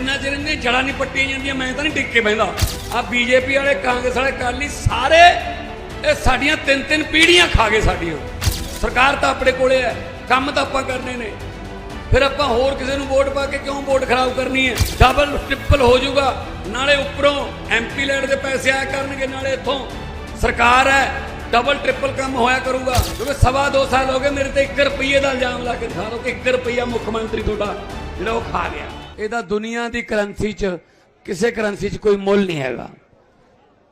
ਜਿੰਨਾ ਚਿਰ ਇਹਦੀਆਂ ਜੜਾਂ ਨਹੀਂ ਪੱਟੀਆਂ ਜਾਂਦੀਆਂ, ਮੈਂ ਤਾਂ ਨਹੀਂ ਟਿਕ ਕੇ ਬਹਿੰਦਾ। ਆ ਬੀਜੇਪੀ ਵਾਲੇ, ਕਾਂਗਰਸ ਵਾਲੇ ਕਾਲੀ ਸਾਰੇ ਇਹ ਸਾਡੀਆਂ ਤਿੰਨ ਤਿੰਨ ਪੀੜ੍ਹੀਆਂ ਖਾ ਗਏ ਸਾਡੀਆਂ। ਸਰਕਾਰ ਤਾਂ ਆਪਣੇ ਕੋਲੇ ਹੈ, ਕੰਮ ਤਾਂ ਆਪਾਂ ਕਰਨੇ ਨੇ। ਫਿਰ ਆਪਾਂ ਹੋਰ ਕਿਸੇ ਨੂੰ ਵੋਟ ਪਾ ਕੇ ਕਿਉਂ ਵੋਟ ਖਰਾਬ ਕਰਨੀ ਹੈ? ਡਬਲ ਟ੍ਰਿਪਲ ਹੋ ਜਾਊਗਾ। ਨਾਲੇ ਉੱਪਰੋਂ ਐਮਪੀ ਲੈਣ ਦੇ ਪੈਸੇ ਆਇਆ ਕਰਨਗੇ ਨਾਲੇ ਇੱਥੋਂ। ਸਰਕਾਰ ਹੈ, ਡਬਲ ਟ੍ਰਿਪਲ ਕੰਮ ਹੋਇਆ ਕਰੂਗਾ। ਕਿਉਂਕਿ ਸਵਾ ਦੋ ਸਾਲ ਹੋ ਗਏ ਮੇਰੇ ਤੇ 1 ਰੁਪਏ ਦਾ ਇਲਜ਼ਾਮ ਲਾ ਕੇ ਦਿਖਾ ਦਿਓ ਕਿ 1 ਰੁਪਿਆ ਮੁੱਖ ਮੰਤਰੀ ਤੁਹਾਡਾ ਜਿਹੜਾ ਉਹ ਖਾ ਗਿਆ। ਇਹਦਾ ਦੁਨੀਆ ਦੀ ਕਰੰਸੀ 'ਚ ਕਿਸੇ ਕਰੰਸੀ 'ਚ ਕੋਈ ਮੁੱਲ ਨਹੀਂ ਹੈਗਾ।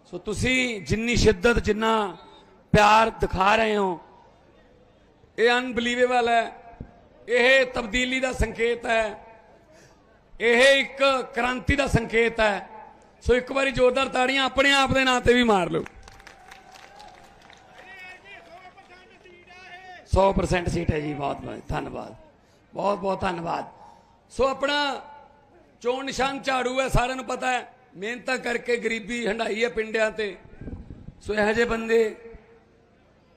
ਸੋ ਤੁਸੀਂ ਜਿੰਨੀ ਸ਼ਿੱਦਤ, ਜਿੰਨਾ ਪਿਆਰ ਦਿਖਾ ਰਹੇ ਹੋ, ਇਹ ਅਨਬਲੀਵੇਬਲ ਹੈ। ਇਹ ਤਬਦੀਲੀ ਦਾ ਸੰਕੇਤ ਹੈ। ਇਹ ਇੱਕ ਕ੍ਰਾਂਤੀ ਦਾ ਸੰਕੇਤ ਹੈ। ਸੋ ਇੱਕ ਵਾਰੀ ਜ਼ੋਰਦਾਰ ਤਾੜੀਆਂ ਆਪਣੇ ਆਪ ਦੇ ਨਾਂ ਤੇ ਵੀ ਮਾਰ ਲਓ। 100% ਸੀਟ ਹੈ ਜੀ, ਬਹੁਤ ਬਹੁਤ ਧੰਨਵਾਦ। ਬਹੁਤ ਬਹੁਤ ਧੰਨਵਾਦ। ਸੋ ਆਪਣਾ ਚੋਣ ਨਿਸ਼ਾਨ ਝਾੜੂ ਹੈ, ਸਾਰਿਆਂ ਨੂੰ ਪਤਾ ਹੈ। ਮਿਹਨਤਾਂ ਕਰਕੇ ਗਰੀਬੀ ਹੰਡਾਈ ਹੈ ਪਿੰਡਾਂ ਤੇ। ਸੋ ਇਹੋ ਜਿਹੇ ਬੰਦੇ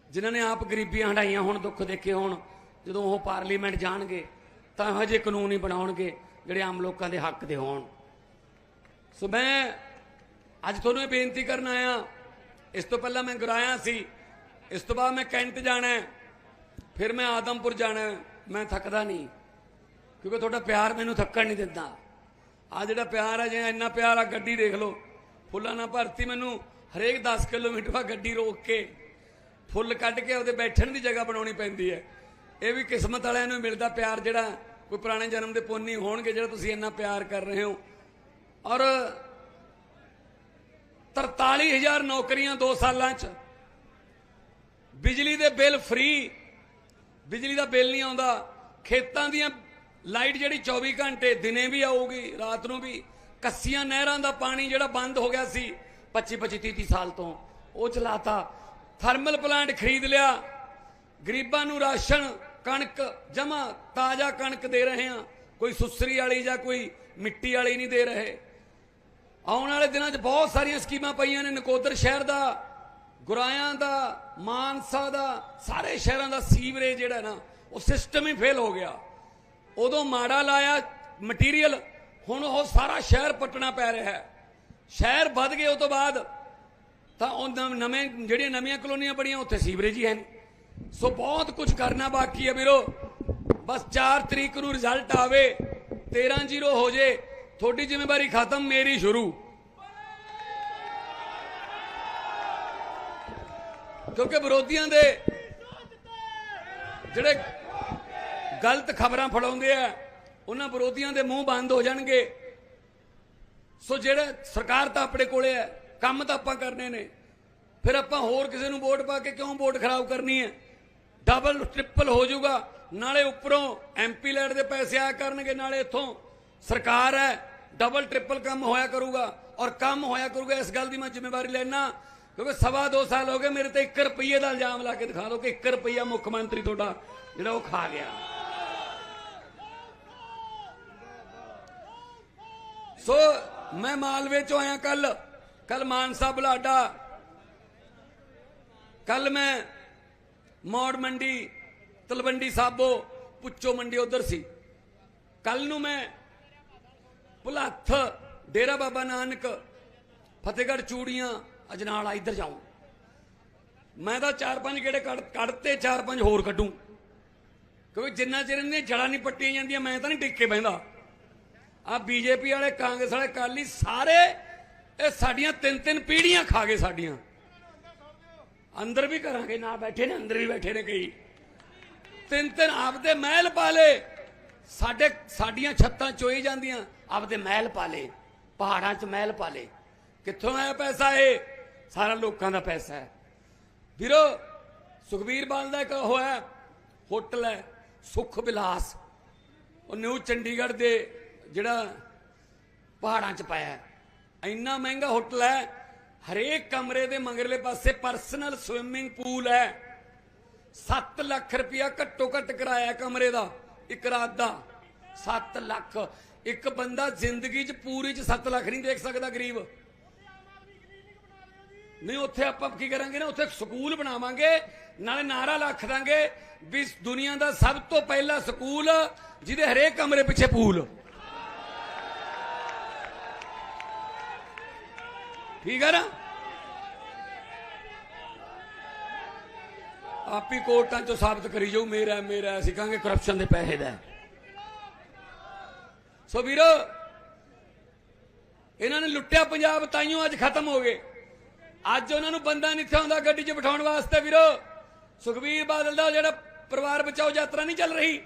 ਜਿਨ੍ਹਾਂ ਨੇ ਆਪ ਗਰੀਬੀਆਂ ਹੰਡਾਈਆਂ ਹੁਣ, ਦੁੱਖ ਦੇਖੇ ਹੋਣ, ਜਦੋਂ ਉਹ ਪਾਰਲੀਮੈਂਟ ਜਾਣਗੇ, ਤਾਂ ਇਹੋ ਜਿਹੇ ਕਾਨੂੰਨ ਹੀ ਬਣਾਉਣਗੇ, ਜਿਹੜੇ ਆਮ ਲੋਕਾਂ ਦੇ ਹੱਕ ਦੇ ਹੋਣ। ਸੋ ਮੈਂ ਅੱਜ ਤੁਹਾਨੂੰ ਇਹ ਬੇਨਤੀ ਕਰਨ ਆਇਆ, ਇਸ ਤੋਂ ਪਹਿਲਾਂ ਮੈਂ ਗੁਰਾਇਆ ਸੀ, ਇਸ ਤੋਂ ਬਾਅਦ ਮੈਂ ਕੈਂਟ ਜਾਣਾ ਫਿਰ ਮੈਂ ਆਦਮਪੁਰ ਜਾਣਾ ਮੈਂ ਥੱਕਦਾ ਨਹੀਂ, ਕਿਉਂਕਿ ਤੁਹਾਡਾ ਪਿਆਰ ਮੈਨੂੰ ਥੱਕਣ ਨਹੀਂ ਦਿੰਦਾ। ਆ ਜਿਹੜਾ ਪਿਆਰ ਆ ਜੇ ਇੰਨਾ ਪਿਆਰ ਆ, ਗੱਡੀ ਦੇਖ ਲਓ। ਫੁੱਲਾਂ ਨਾਲ ਭਰਤੀ ਮੈਨੂੰ ਹਰੇਕ 10 ਕਿਲੋਮੀਟਰ ਬਾਅਦ ਗੱਡੀ ਰੋਕ ਕੇ। ਫੁੱਲ ਕੱਢ ਕੇ ਉਹਦੇ ਬੈਠਣ ਦੀ ਜਗ੍ਹਾ ਬਣਾਉਣੀ ਪੈਂਦੀ ਹੈ। ਇਹ ਵੀ ਕਿਸਮਤ ਵਾਲਿਆਂ ਨੂੰ ਮਿਲਦਾ ਪਿਆਰ ਜਿਹੜਾ ਕੋਈ ਪੁਰਾਣੇ ਜਨਮ ਦੇ ਪੁੰਨੀ ਹੋਣਗੇ, ਜਿਹੜਾ ਤੁਸੀਂ ਇੰਨਾ ਪਿਆਰ ਕਰ ਰਹੇ ਹੋ। ਔਰ 43000 ਨੌਕਰੀਆਂ 2 ਸਾਲਾਂ 'ਚ। ਬਿਜਲੀ ਦੇ ਬਿੱਲ ਫ੍ਰੀ ਬਿਜਲੀ ਦਾ ਬਿੱਲ ਨਹੀਂ ਆਉਂਦਾ। ਖੇਤਾਂ ਦੀਆਂ ਲਾਈਟ ਜਿਹੜੀ 24 ਘੰਟੇ ਦਿਨੇ ਵੀ ਆਊਗੀ, ਰਾਤ ਨੂੰ ਵੀ, ਕੱਸੀਆਂ ਨਹਿਰਾਂ ਦਾ ਪਾਣੀ ਜਿਹੜਾ ਬੰਦ ਹੋ ਗਿਆ ਸੀ 25 25 30 ਸਾਲ ਤੋਂ, ਉਹ ਚਲਾਤਾ, ਥਰਮਲ ਪਲਾਂਟ ਖਰੀਦ ਲਿਆ, ਗਰੀਬਾਂ ਨੂੰ ਰਾਸ਼ਨ, ਕਣਕ ਜਮਾ ਤਾਜ਼ਾ ਕਣਕ ਦੇ ਰਹੇ ਆ ਕੋਈ ਸੁਸਰੀ ਵਾਲੀ ਜਾਂ ਕੋਈ ਮਿੱਟੀ ਵਾਲੀ ਨਹੀਂ ਦੇ ਰਹੇ। ਆਉਣ ਵਾਲੇ ਦਿਨਾਂ 'ਚ ਬਹੁਤ ਸਾਰੀਆਂ ਸਕੀਮਾਂ ਪਈਆਂ ਨੇ, ਨਕੋਦਰ ਸ਼ਹਿਰ ਦਾ, ਗੁਰਾਇਆਂ ਦਾ, ਮਾਨਸਾ ਦਾ, ਸਾਰੇ ਸ਼ਹਿਰਾਂ ਦਾ ਸੀਵਰੇਜ ਜਿਹੜਾ ਨਾ, ਉਹ ਸਿਸਟਮ ਹੀ ਫੇਲ ਹੋ ਗਿਆ। ਉਦੋਂ ਮਾੜਾ ਲਾਇਆ ਮਟੀਰੀਅਲ ਹੁਣ ਉਹ ਸਾਰਾ ਸ਼ਹਿਰ ਪੱਟਣਾ ਪੈ ਰਿਹਾ ਹੈ। ਸ਼ਹਿਰ ਵੱਧ ਗਏ ਉਹ ਤੋਂ ਬਾਅਦ, ਤਾਂ ਉਹ ਨਵੇਂ ਜਿਹੜੀਆਂ ਨਵੀਆਂ ਕਲੋਨੀਆਂ ਬੜੀਆਂ ਉੱਥੇ ਸੀਵਰੇਜ ਹੀ ਹੈ ਸੋ ਬਹੁਤ ਕੁਝ ਕਰਨਾ ਬਾਕੀ ਹੈ ਵੀਰੋ। ਬਸ 4 ਤਰੀਕ ਨੂੰ ਰਿਜ਼ਲਟ ਆਵੇ 13 ਜ਼ੀਰੋ ਹੋ ਜੇ, ਤੁਹਾਡੀ ਜ਼ਿੰਮੇਵਾਰੀ ਖਤਮ, ਮੇਰੀ ਸ਼ੁਰੂ। ਕਿਉਂਕਿ ਵਿਰੋਧੀਆਂ ਦੇ ਜਿਹੜੇ ਗਲਤ ਖਬਰਾਂ ਫੜਾਉਂਦੇ ਆ, ਉਹਨਾਂ ਵਿਰੋਧੀਆਂ ਦੇ ਮੂੰਹ ਬੰਦ ਹੋ ਜਾਣਗੇ। ਸੋ ਜਿਹੜਾ ਸਰਕਾਰ ਤਾਂ ਆਪਣੇ ਕੋਲੇ ਹੈ, ਕੰਮ ਤਾਂ ਆਪਾਂ ਕਰਨੇ ਨੇ। ਫਿਰ ਆਪਾਂ ਹੋਰ ਕਿਸੇ ਨੂੰ ਵੋਟ ਪਾ ਕੇ ਕਿਉਂ ਵੋਟ ਖਰਾਬ ਕਰਨੀ ਹੈ? ਡਬਲ ਟ੍ਰਿਪਲ ਹੋ ਜਾਊਗਾ। ਨਾਲੇ ਉੱਪਰੋਂ ਐਮਪੀ ਲੈਟ ਦੇ ਪੈਸੇ ਆਇਆ ਕਰਨਗੇ, ਨਾਲੇ ਇੱਥੋਂ ਸਰਕਾਰ ਹੈ ਡਬਲ ਟ੍ਰਿਪਲ ਕੰਮ ਹੋਇਆ ਕਰੂਗਾ। ਔਰ ਕੰਮ ਹੋਇਆ ਕਰੂਗਾ, ਇਸ ਗੱਲ ਦੀ ਮੈਂ ਜ਼ਿੰਮੇਵਾਰੀ ਲੈਣਾ ਕਿਉਂਕਿ ਸਵਾ ਦੋ ਸਾਲ ਹੋ ਗਏ, ਮੇਰੇ ਤੇ 1 ਰੁਪਏ ਦਾ ਇਲਜ਼ਾਮ ਲਾ ਕੇ ਦਿਖਾ ਦਿਓ ਕਿ 1 ਰੁਪਿਆ ਮੁੱਖ ਮੰਤਰੀ ਤੁਹਾਡਾ ਜਿਹੜਾ ਉਹ ਖਾ ਗਿਆ। ਸੋ ਮੈਂ ਮਾਲਵੇ ਚੋਂ ਆਇਆ ਕੱਲ ਕੱਲ ਮਾਨਸਾ ਬਲਾਡਾ। ਕੱਲ ਮੈਂ ਮੌੜ ਮੰਡੀ, ਤਲਵੰਡੀ ਸਾਬੋ ਪੁੱਚੋ ਮੰਡੀ ਉਧਰ ਸੀ। ਕੱਲ ਨੂੰ ਮੈਂ ਭੁਲੱਥ, ਡੇਰਾ ਬਾਬਾ ਨਾਨਕ, ਫਤਿਹਗੜ੍ਹ ਚੂੜੀਆਂ, ਅਜਨਾਲਾ ਇੱਧਰ ਜਾਉਂ ਮੈਂ ਤਾਂ ਚਾਰ ਪੰਜ ਗੇੜੇ ਕੱਢ ਕੱਢਤੇ ਚਾਰ ਪੰਜ ਹੋਰ ਕੱਢੂ। ਕਿਉਂਕਿ ਜਿੰਨਾ ਚਿਰ ਇਹਦੀਆਂ ਜੜਾਂ ਨਹੀਂ ਪੱਟੀਆਂ ਜਾਂਦੀਆਂ, ਮੈਂ ਤਾਂ ਨਹੀਂ ਟਿਕ ਕੇ ਬਹਿੰਦਾ। ਆ ਬੀਜੇਪੀ ਵਾਲੇ, ਕਾਂਗਰਸ ਵਾਲੇ ਕਾਲੀ ਸਾਰੇ ਇਹ ਸਾਡੀਆਂ ਤਿੰਨ ਤਿੰਨ ਪੀੜੀਆਂ ਖਾ ਗਏ ਸਾਡੀਆਂ। ਅੰਦਰ ਵੀ ਕਰਾਂਗੇ, ਨਾ ਬੈਠੇ ਨੇ, ਅੰਦਰ ਵੀ ਬੈਠੇ ਨੇ ਕਈ। ਤਿੰਨ ਤਿੰਨ ਆਪਦੇ ਮਹਿਲ ਪਾਲੇ ਸਾਡੇ, ਸਾਡੀਆਂ ਛੱਤਾਂ ਚੋਈ ਜਾਂਦੀਆਂ, ਆਪਦੇ ਮਹਿਲ ਪਾਲੇ ਪਹਾੜਾਂ 'ਚ ਮਹਿਲ ਪਾਲੇ ਕਿੱਥੋਂ ਆਇਆ ਪੈਸਾ ਇਹ? ਸਾਰਾ ਲੋਕਾਂ ਦਾ ਪੈਸਾ ਹੈ। ਵੀਰੋ, ਸੁਖਬੀਰ ਬਾਲ ਦਾ ਇੱਕ ਹੋਇਆ ਹੋਟਲ ਹੈ, ਸੁਖ ਵਿਲਾਸ ਉਹ ਨਿਊ ਚੰਡੀਗੜ੍ਹ ਦੇ ਜਿਹੜਾ ਪਹਾੜਾਂ 'ਚ ਪਾਇਆ ਇੰਨਾ ਮਹਿੰਗਾ ਹੋਟਲ ਹੈ, ਹਰੇਕ ਕਮਰੇ ਦੇ ਮੰਗਰਲੇ ਪਾਸੇ ਪਰਸਨਲ ਸਵਿਮਿੰਗ ਪੂਲ ਹੈ। 7 ਲੱਖ ਰੁਪਇਆ ਘੱਟੋ ਘੱਟ ਕਿਰਾਇਆ ਕਮਰੇ ਦਾ, ਇੱਕ ਰਾਤ ਦਾ। 7 ਲੱਖ। ਇੱਕ ਬੰਦਾ ਜ਼ਿੰਦਗੀ 'ਚ ਪੂਰੀ 'ਚ 7 ਲੱਖ ਨਹੀਂ ਦੇਖ ਸਕਦਾ ਗਰੀਬ। ਨਹੀਂ, ਉੱਥੇ ਆਪਾਂ ਕੀ ਕਰਾਂਗੇ ਨਾ, ਉੱਥੇ ਸਕੂਲ ਬਣਾਵਾਂਗੇ, ਨਾਲੇ ਨਾਰਾ ਲੱਖ ਦਾਂਗੇ ਵੀ ਦੁਨੀਆ ਦਾ ਸਭ ਤੋਂ ਪਹਿਲਾ ਸਕੂਲ, ਜਿਹਦੇ ਹਰੇਕ ਕਮਰੇ ਪਿੱਛੇ ਪੂਲ ਠੀਕ ਹੈ ਨਾ? ਆਪੀ ਕੋਰਟਾਂ ਚੋਂ ਸਾਬਤ ਕਰੀ ਜਾਊ, ਮੇਰਾ ਮੇਰਾ, ਅਸੀਂ ਕਹਾਂਗੇ ਕਰਪਸ਼ਨ ਦੇ ਪੈਸੇ ਦਾ। ਸੋ ਵੀਰੋ, ਇਹਨਾਂ ਨੇ ਲੁੱਟਿਆ ਪੰਜਾਬ, ਤਾਈਓ ਅੱਜ ਖਤਮ ਹੋ ਗਏ। ਅੱਜ ਉਹਨਾਂ ਨੂੰ ਬੰਦਾ ਨਹੀਂ ਆਉਂਦਾ ਗੱਡੀ 'ਚ ਬਿਠਾਉਣ ਵਾਸਤੇ ਵੀਰੋ। ਸੁਖਬੀਰ ਬਾਦਲ ਦਾ ਜਿਹੜਾ ਪਰਿਵਾਰ ਬਚਾਓ ਯਾਤਰਾ ਨਹੀਂ ਚੱਲ ਰਹੀ,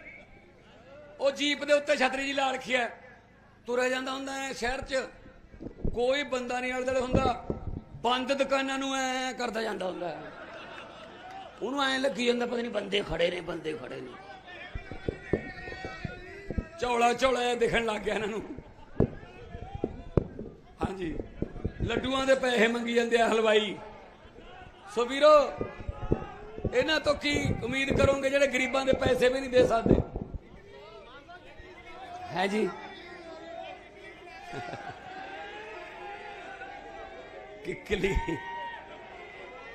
ਉਹ ਜੀਪ ਦੇ ਉੱਤੇ ਛਤਰੀ ਜੀ ਲਾ ਰੱਖੀ ਹੈ। ਤੁਰਿਆ ਜਾਂਦਾ ਹੁੰਦਾ ਹੈ ਸ਼ਹਿਰ 'ਚ। ਕੋਈ ਬੰਦਾ ਨਹੀਂ ਆਲੇ ਹੁੰਦਾ। ਬੰਦ ਦੁਕਾਨਾਂ ਨੂੰ ਐ ਕਰਦਾ ਜਾਂਦਾ ਹੁੰਦਾ। ਹੈ ਉਹਨੂੰ ਐ ਲੱਗੀ ਜਾਂਦਾ, ਪਤਾ ਨਹੀਂ ਬੰਦੇ ਖੜੇ ਨੇ, ਬੰਦੇ ਖੜੇ ਨੇ। ਚੌਲਾ ਚੌਲਾ ਦਿਖਣ ਲੱਗ ਗਿਆ ਇਹਨਾਂ ਨੂੰ। ਹਾਂਜੀ। ਲੱਡੂਆਂ ਦੇ ਪੈਸੇ ਮੰਗੀ ਜਾਂਦੇ ਆ ਹਲਵਾਈ। ਸੋ ਵੀਰੋ, ਇਹਨਾਂ ਤੋਂ ਕੀ ਉਮੀਦ ਕਰੋਗੇ ਜਿਹੜੇ ਗਰੀਬਾਂ ਦੇ ਪੈਸੇ ਵੀ ਨਹੀਂ ਦੇ ਸਕਦੇ? ਹੈ ਜੀ। ਕਿੱਕਲੀ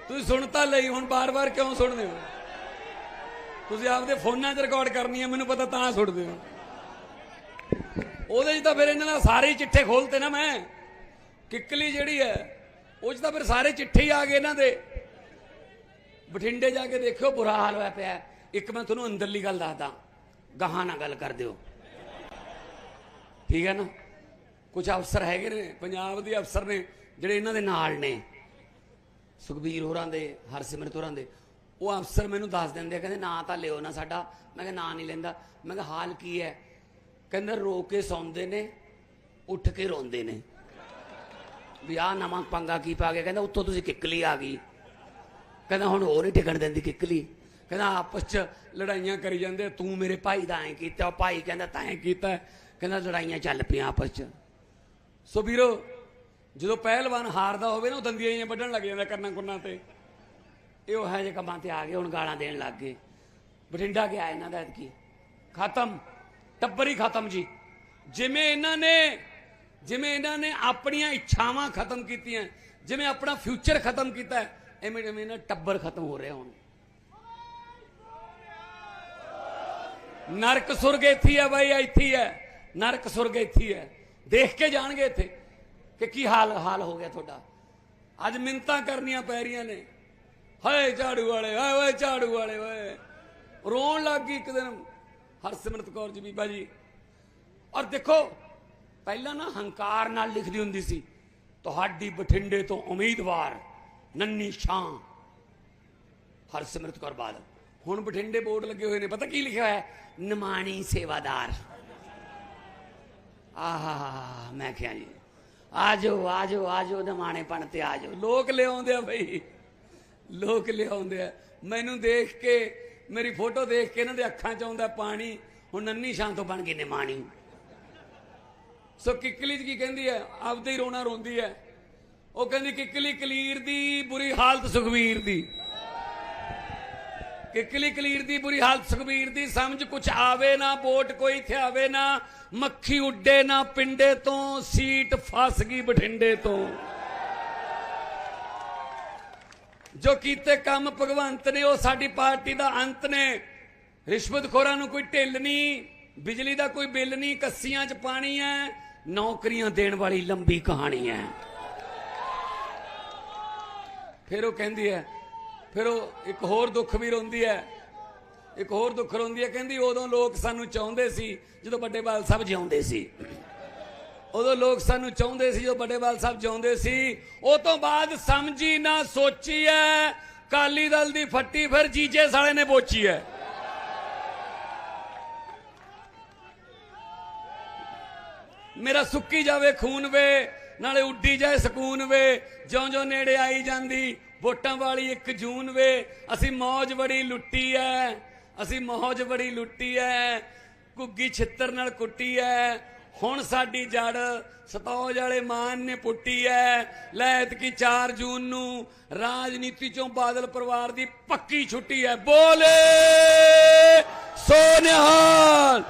ਤੁਸੀਂ ਸੁਣ ਤਾਂ ਲਈ, ਹੁਣ ਬਾਰ-ਬਾਰ ਕਿਉਂ ਸੁਣਦੇ ਹੋ? ਤੁਸੀਂ ਆਪਦੇ ਫੋਨਾਂ 'ਚ ਰਿਕਾਰਡ ਕਰਨੀ ਹੈ, ਮੈਨੂੰ ਪਤਾ ਤਾਂ ਸੁਣਦੇ ਹੋ। ਉਹਦੇ 'ਚ ਤਾਂ ਫਿਰ ਇਹਨਾਂ ਦਾ ਸਾਰੇ ਚਿੱਠੇ ਖੋਲਤੇ ਨਾ ਮੈਂ। ਕਿੱਕਲੀ ਜਿਹੜੀ ਹੈ, ਉਹ 'ਚ ਤਾਂ ਫਿਰ ਸਾਰੇ ਚਿੱਠੇ ਹੀ ਆ ਗਏ ਇਹਨਾਂ ਦੇ। ਬਠਿੰਡੇ ਜਾ ਕੇ ਦੇਖਿਓ, ਬੁਰਾ ਹਾਲ ਹੋਇਆ ਪਿਆ। ਇੱਕ ਮੈਂ ਤੁਹਾਨੂੰ ਅੰਦਰਲੀ ਗੱਲ ਦੱਸਦਾ, ਗਾਹਾਂ ਨਾਲ ਗੱਲ ਕਰ ਦਿਓ। ਠੀਕ ਹੈ ਨਾ? ਕੁਝ ਅਫਸਰ ਹੈਗੇ ਨੇ, ਪੰਜਾਬ ਦੇ ਅਫਸਰ ਨੇ। ਜਿਹੜੇ ਇਹਨਾਂ ਦੇ ਨਾਲ ਨੇ, ਸੁਖਬੀਰ ਹੋਰਾਂ ਦੇ, ਹਰਸਿਮਰਤ ਹੋਰਾਂ ਦੇ, ਉਹ ਅਫਸਰ ਮੈਨੂੰ ਦੱਸ ਦਿੰਦੇ ਕਹਿੰਦੇ ਨਾਂ ਤਾਂ ਲਿਓ ਨਾ ਸਾਡਾ। ਮੈਂ ਕਿਹਾ ਨਾਂ ਨਹੀਂ ਲੈਂਦਾ। ਮੈਂ ਕਿਹਾ ਹਾਲ ਕੀ ਹੈ? ਕਹਿੰਦੇ ਰੋ ਕੇ ਸੌਂਦੇ ਨੇ, ਉੱਠ ਕੇ ਰੋਂਦੇ ਨੇ। ਵੀ ਆਹ ਨਵਾਂ ਪੰਗਾ ਕੀ ਪਾ ਗਿਆ? ਕਹਿੰਦਾ ਉੱਤੋਂ ਤੁਸੀਂ ਕਿੱਕਲੀ ਆ ਗਈ। ਕਹਿੰਦਾ ਹੁਣ ਹੋਰ ਨਹੀਂ ਟਿਕਣ ਦਿੰਦੀ ਕਿੱਕਲੀ। ਕਹਿੰਦਾ ਆਪਸ ਚ ਲੜਾਈਆਂ ਕਰੀ ਜਾਂਦੇ, ਤੂੰ ਮੇਰੇ ਭਾਈ ਦਾ ਐਂ ਕੀਤਾ ਭਾਈ ਕਹਿੰਦਾ ਤਾਂ ਐਂ ਕੀਤਾ। ਕਹਿੰਦਾ ਲੜਾਈਆਂ ਚੱਲ ਪਈਆਂ ਆਪਸ ਚ। ਸੋ ਵੀਰੋ ਜਦੋਂ ਪਹਿਲਵਾਨ ਹਾਰਦਾ ਹੋਵੇ ਨਾ ਉਹ ਦੰਦੀਆਂ ਜਿਹੀਆਂ ਵੱਢਣ ਲੱਗ ਜਾਂਦਾ ਕਰਨਾ ਕੁਰਨਾ ਤੇ। ਇਹ ਉਹ ਹੈ ਜੇ ਕੰਮਾਂ ਤੇ ਆ ਗਏ ਹੁਣ ਗਾਲਾਂ ਦੇਣ ਲੱਗ ਗਏ। ਬਠਿੰਡਾ ਗਿਆ ਇਹਨਾਂ ਦਾ ਕੀ ਖਤਮ। ਟੱਬਰ ਹੀ ਖਤਮ ਜੀ। ਜਿਵੇਂ ਇਹਨਾਂ ਨੇ ਜਿਵੇਂ ਇਹਨਾਂ ਨੇ ਆਪਣੀਆਂ ਇੱਛਾਵਾਂ ਖਤਮ ਕੀਤੀਆਂ ਜਿਵੇਂ ਆਪਣਾ ਫਿਊਚਰ ਖਤਮ ਕੀਤਾ ਹੈ, ਐਵੇਂ ਐਵੇਂ ਇਹਨਾਂ ਟੱਬਰ ਖਤਮ ਹੋ ਰਿਹਾ ਹੁਣ। ਨਰਕ ਸੁਰਗ ਇੱਥੇ ਹੈ ਬਾਈ ਇੱਥੇ ਹੀ ਹੈ ਨਰਕ ਸੁਰਗ ਇੱਥੇ ਹੈ ਦੇਖ ਕੇ ਜਾਣਗੇ ਇੱਥੇ। ਕਿ ਕੀ ਹਾਲ ਹਾਲ ਹੋ ਗਿਆ ਤੁਹਾਡਾ? ਅੱਜ ਮਿੰਤਾਂ ਕਰਨੀਆਂ ਪੈ ਰਹੀਆਂ ਨੇ। ਹਾਏ ਝਾੜੂ ਵਾਲੇ, ਹਾਏ ਓਏ ਝਾੜੂ ਵਾਲੇ ਓਏ। ਰੋਣ ਲੱਗ ਗਈ ਇੱਕ ਦਿਨ ਹਰਸਿਮਰਤ ਕੌਰ ਜੀ ਬੀਬਾ ਜੀ। ਔਰ ਦੇਖੋ, ਪਹਿਲਾਂ ਨਾ ਹੰਕਾਰ ਨਾਲ ਲਿਖਦੀ ਹੁੰਦੀ ਸੀ, ਤੁਹਾਡੀ ਬਠਿੰਡੇ ਤੋਂ ਉਮੀਦਵਾਰ ਨੰਨੀ ਸ਼ਾਂ। ਹਰਸਿਮਰਤ ਕੌਰ ਬਾਦਲ। ਹੁਣ ਬਠਿੰਡੇ ਬੋਰਡ ਲੱਗੇ ਹੋਏ ਨੇ, ਪਤਾ ਕੀ ਲਿਖਿਆ ਹੋਇਆ? ਹੈ ਨਿਮਾਣੀ ਸੇਵਾਦਾਰ। ਆਹਾ ਮੈਂ ਕਿਹਾ ਜੀ। ਆਜੋ ਆਜੋ ਆਜੋ ਨਿਮਾਣੇ ਪਣ ਤੇ ਆਜੋ। ਲੋਕ ਲਿਆਉਂਦੇ ਆ ਬਈ। ਲੋਕ ਲਿਆਉਂਦੇ ਆ। ਮੈਨੂੰ ਦੇਖ ਕੇ, ਮੇਰੀ ਫੋਟੋ ਦੇਖ ਕੇ ਇਹਨਾਂ ਦੇ ਅੱਖਾਂ 'ਚ ਆਉਂਦਾ ਪਾਣੀ। ਹੁਣ ਨੰਨੀ ਸ਼ਾਂ ਤੋਂ ਬਣ ਗਈ ਨਿਮਾਣੀ। ਸੋ ਕਿੱਕਲੀ ਜੀ ਕੀ ਕਹਿੰਦੀ ਹੈ? ਆਪਦੇ ਹੀ ਰੋਣਾ ਰੋਂਦੀ ਹੈ। ਉਹ ਕਹਿੰਦੀ, ਕਿੱਕਲੀ ਕਲੀਰ ਦੀ, ਬੁਰੀ ਹਾਲਤ ਸੁਖਵੀਰ ਦੀ। ਕਿਕਲੀ ਕਲੀਰ ਦੀ ਬੁਰੀ ਹਾਲਤ, ਸੁਖਬੀਰ ਦੀ ਸਮਝ ਕੁਛ ਆਵੇ ਨਾ, ਵੋਟ ਕੋਈ ਥਿਆਵੇ ਨਾ, ਮੱਖੀ ਉੱਡੇ ਨਾ, ਪਿੰਡੇ ਤੋਂ, ਸੀਟ ਫਸ ਗਈ ਬਠਿੰਡੇ ਤੋਂ। ਜੋ ਕੀਤੇ ਕੰਮ ਭਗਵੰਤ ਨੇ, ਉਹ ਸਾਡੀ ਪਾਰਟੀ ਦਾ ਅੰਤ ਨੇ। ਰਿਸ਼ਵਤਖੋਰਾਂ ਨੂੰ ਕੋਈ ਢਿੱਲ ਨਹੀਂ, ਬਿਜਲੀ ਦਾ ਕੋਈ ਬਿੱਲ ਨਹੀਂ, ਕੱਸੀਆਂ 'ਚ ਪਾਣੀ ਹੈ ਨੌਕਰੀਆਂ ਦੇਣ ਵਾਲੀ ਲੰਬੀ ਕਹਾਣੀ ਹੈ ਫਿਰ ਉਹ ਕਹਿੰਦੀ ਹੈ ਫਿਰ ਉਹ ਇੱਕ ਹੋਰ ਦੁੱਖ ਵੀ ਰੋਂਦੀ ਹੈ। ਇੱਕ ਹੋਰ ਦੁੱਖ ਰੋਂਦੀ ਹੈ। ਕਹਿੰਦੀ ਉਦੋਂ ਲੋਕ ਸਾਨੂੰ ਚਾਹੁੰਦੇ ਸੀ ਜਦੋਂ ਵੱਡੇ ਬਾਲ ਸਾਹਿਬ ਜਿਉਂਦੇ ਸੀ। ਉਦੋਂ ਲੋਕ ਸਾਨੂੰ ਚਾਹੁੰਦੇ ਸੀ ਜਦੋਂ ਵੱਡੇ ਬਾਲ ਸਾਹਿਬ ਜਿਉਂਦੇ ਸੀ। ਉਹ ਤੋਂ ਬਾਅਦ ਸਮਝੀ ਨਾ ਸੋਚੀ ਐ ਕਾਲੀ ਦਲ ਦੀ ਫੱਟੀ ਫਿਰ ਜੀਜੇ ਸਾਲੇ ਨੇ ਬੋਚੀ ਐ ਮੇਰਾ ਸੁੱਕੀ ਜਾਵੇ ਖੂਨ ਵੇ, ਨਾਲੇ ਉੱਡੀ ਜਾਏ ਸਕੂਨ ਵੇ। ਜਿਉਂ-ਜਿਉਂ ਨੇੜੇ ਆਈ ਜਾਂਦੀ ਵੋਟਾਂ ਵਾਲੀ 1 ਜੂਨ ਵੇ, ਅਸੀਂ ਮੌਜ ਬੜੀ ਲੁੱਟੀ ਐ, ਅਸੀਂ ਮੌਜ ਬੜੀ ਲੁੱਟੀ ਐ ਕੁੱਗੀ ਛਿੱਤਰ ਨਾਲ ਕੁੱਟੀ ਐ, ਹੁਣ ਸਾਡੀ ਜੜ ਸਤੌਜ ਵਾਲੇ ਮਾਨ ਨੇ ਪੁੱਟੀ ਐ ਲੈਤ ਕੀ 4 ਜੂਨ ਨੂੰ ਰਾਜਨੀਤੀ ਚੋਂ ਬਾਦਲ ਪਰਿਵਾਰ ਦੀ ਪੱਕੀ ਛੁੱਟੀ ਐ, ਬੋਲੇ ਸੋਨਿਹਾਲ